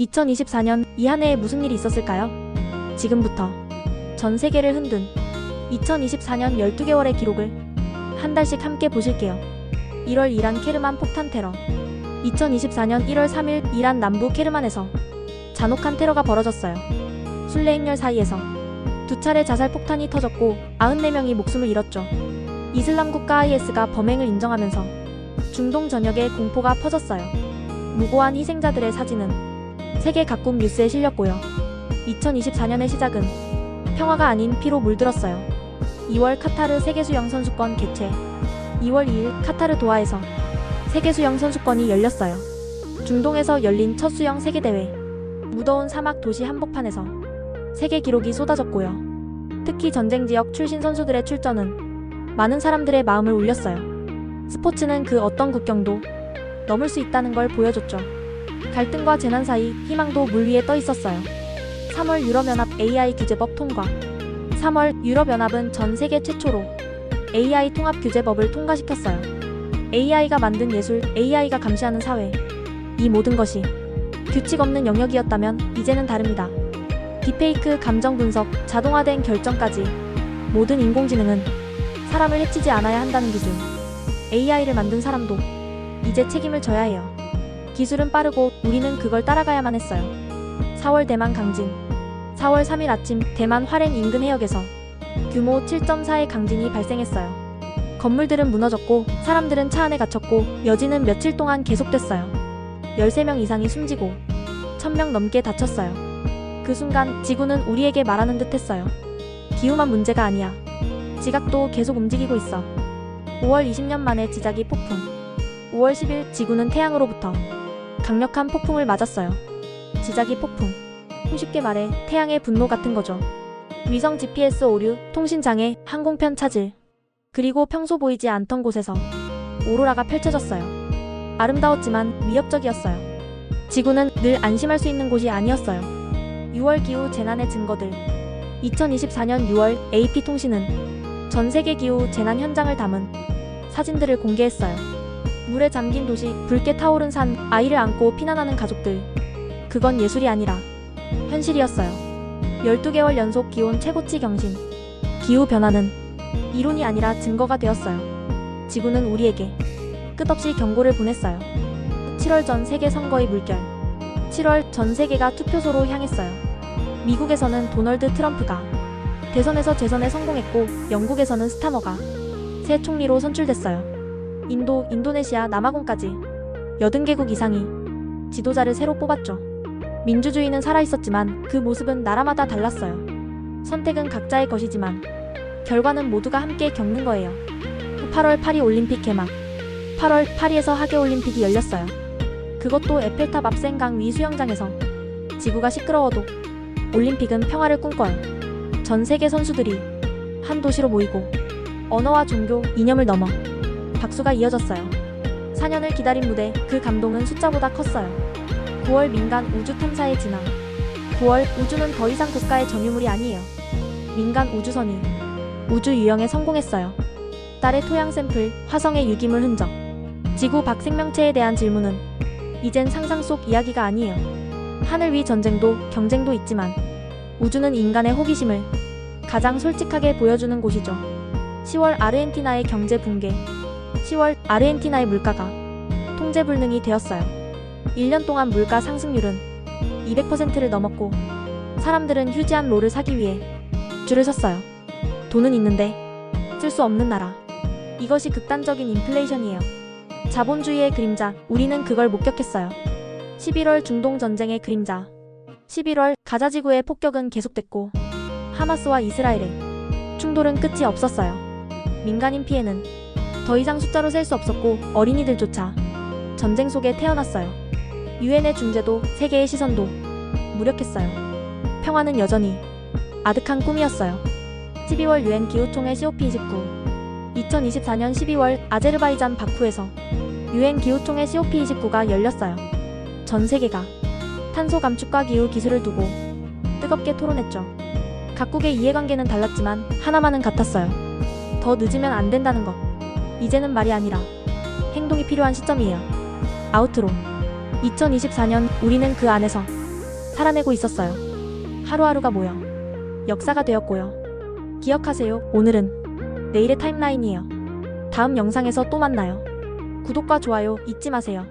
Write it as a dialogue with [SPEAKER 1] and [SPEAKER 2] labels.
[SPEAKER 1] 2024년 이 한 해에 무슨 일이 있었을까요? 지금부터 전 세계를 흔든 2024년 12개월의 기록을 한 달씩 함께 보실게요. 1월 이란 케르만 폭탄 테러 2024년 1월 3일 이란 남부 케르만에서 잔혹한 테러가 벌어졌어요. 순례 행렬 사이에서 두 차례 자살 폭탄이 터졌고 94명이 목숨을 잃었죠. 이슬람 국가 IS가 범행을 인정하면서 중동 전역에 공포가 퍼졌어요. 무고한 희생자들의 사진은 세계 각국 뉴스에 실렸고요. 2024년의 시작은 평화가 아닌 피로 물들었어요. 2월 카타르 세계수영 선수권 개최 2월 2일 카타르 도하에서 세계수영 선수권이 열렸어요. 중동에서 열린 첫 수영 세계대회 무더운 사막 도시 한복판에서 세계 기록이 쏟아졌고요. 특히 전쟁 지역 출신 선수들의 출전은 많은 사람들의 마음을 울렸어요. 스포츠는 그 어떤 국경도 넘을 수 있다는 걸 보여줬죠. 갈등과 재난 사이 희망도 물 위에 떠 있었어요. 3월 유럽연합 AI 규제법 통과. 3월 유럽연합은 전 세계 최초로 AI 통합 규제법을 통과시켰어요. AI가 만든 예술, AI가 감시하는 사회. 이 모든 것이 규칙 없는 영역이었다면 이제는 다릅니다. 딥페이크 감정 분석, 자동화된 결정까지 모든 인공지능은 사람을 해치지 않아야 한다는 기준. AI를 만든 사람도 이제 책임을 져야 해요. 기술은 빠르고 우리는 그걸 따라가야만 했어요. 4월 대만 강진. 4월 3일 아침 대만 화롄 인근 해역에서 규모 7.4의 강진이 발생했어요. 건물들은 무너졌고 사람들은 차 안에 갇혔고 여진은 며칠 동안 계속됐어요. 13명 이상이 숨지고 1000명 넘게 다쳤어요. 그 순간 지구는 우리에게 말하는 듯 했어요. 기후만 문제가 아니야. 지각도 계속 움직이고 있어. 5월 20년 만에 지작이 폭풍. 5월 10일 지구는 태양으로부터 강력한 폭풍을 맞았어요. 지작이 폭풍. 쉽게 말해 태양의 분노 같은 거죠. 위성 GPS 오류, 통신 장애, 항공편 차질. 그리고 평소 보이지 않던 곳에서 오로라가 펼쳐졌어요. 아름다웠지만 위협적이었어요. 지구는 늘 안심할 수 있는 곳이 아니었어요. 6월 기후 재난의 증거들. 2024년 6월 AP통신은 전 세계 기후 재난 현장을 담은 사진들을 공개했어요. 물에 잠긴 도시, 붉게 타오른 산, 아이를 안고 피난하는 가족들. 그건 예술이 아니라 현실이었어요. 12개월 연속 기온 최고치 경신. 기후 변화는 이론이 아니라 증거가 되었어요. 지구는 우리에게 끝없이 경고를 보냈어요. 7월 전 세계 선거의 물결. 7월 전 세계가 투표소로 향했어요. 미국에서는 도널드 트럼프가 대선에서 재선에 성공했고 영국에서는 스타머가 새 총리로 선출됐어요. 인도, 인도네시아, 남아공까지 80개국 이상이 지도자를 새로 뽑았죠. 민주주의는 살아있었지만 그 모습은 나라마다 달랐어요. 선택은 각자의 것이지만 결과는 모두가 함께 겪는 거예요. 8월 파리 올림픽 개막. 8월 파리에서 하계 올림픽이 열렸어요. 그것도 에펠탑 앞 생강 위 수영장에서 지구가 시끄러워도 올림픽은 평화를 꿈꿔요. 전 세계 선수들이 한 도시로 모이고 언어와 종교, 이념을 넘어 박수가 이어졌어요. 4년을 기다린 무대, 그 감동은 숫자보다 컸어요. 9월 민간 우주 탐사의 진화. 9월 우주는 더 이상 국가의 점유물이 아니에요. 민간 우주선이 우주 유영에 성공했어요. 달의 토양 샘플, 화성의 유기물 흔적. 지구 밖 생명체에 대한 질문은 이젠 상상 속 이야기가 아니에요. 하늘 위 전쟁도 경쟁도 있지만 우주는 인간의 호기심을 가장 솔직하게 보여주는 곳이죠. 10월 아르헨티나의 경제 붕괴. 10월 아르헨티나의 물가가 통제 불능이 되었어요. 1년 동안 물가 상승률은 200%를 넘었고 사람들은 휴지한 롤을 사기 위해 줄을 섰어요. 돈은 있는데 쓸 수 없는 나라. 이것이 극단적인 인플레이션이에요. 자본주의의 그림자, 우리는 그걸 목격했어요. 11월 중동 전쟁의 그림자. 11월 가자 지구의 폭격은 계속됐고 하마스와 이스라엘의 충돌은 끝이 없었어요. 민간인 피해는 더 이상 숫자로 셀 수 없었고 어린이들조차 전쟁 속에 태어났어요. 유엔의 중재도 세계의 시선도 무력했어요. 평화는 여전히 아득한 꿈이었어요. 12월 유엔 기후총회 COP29 2024년 12월 아제르바이잔 바쿠에서 유엔 기후총회 COP29가 열렸어요. 전 세계가 탄소 감축과 기후 기술을 두고 뜨겁게 토론했죠. 각국의 이해관계는 달랐지만 하나만은 같았어요. 더 늦으면 안 된다는 것. 이제는 말이 아니라 행동이 필요한 시점이에요. 아우트로. 2024년 우리는 그 안에서 살아내고 있었어요. 하루하루가 모여 역사가 되었고요. 기억하세요. 오늘은 내일의 타임라인이에요. 다음 영상에서 또 만나요. 구독과 좋아요 잊지 마세요.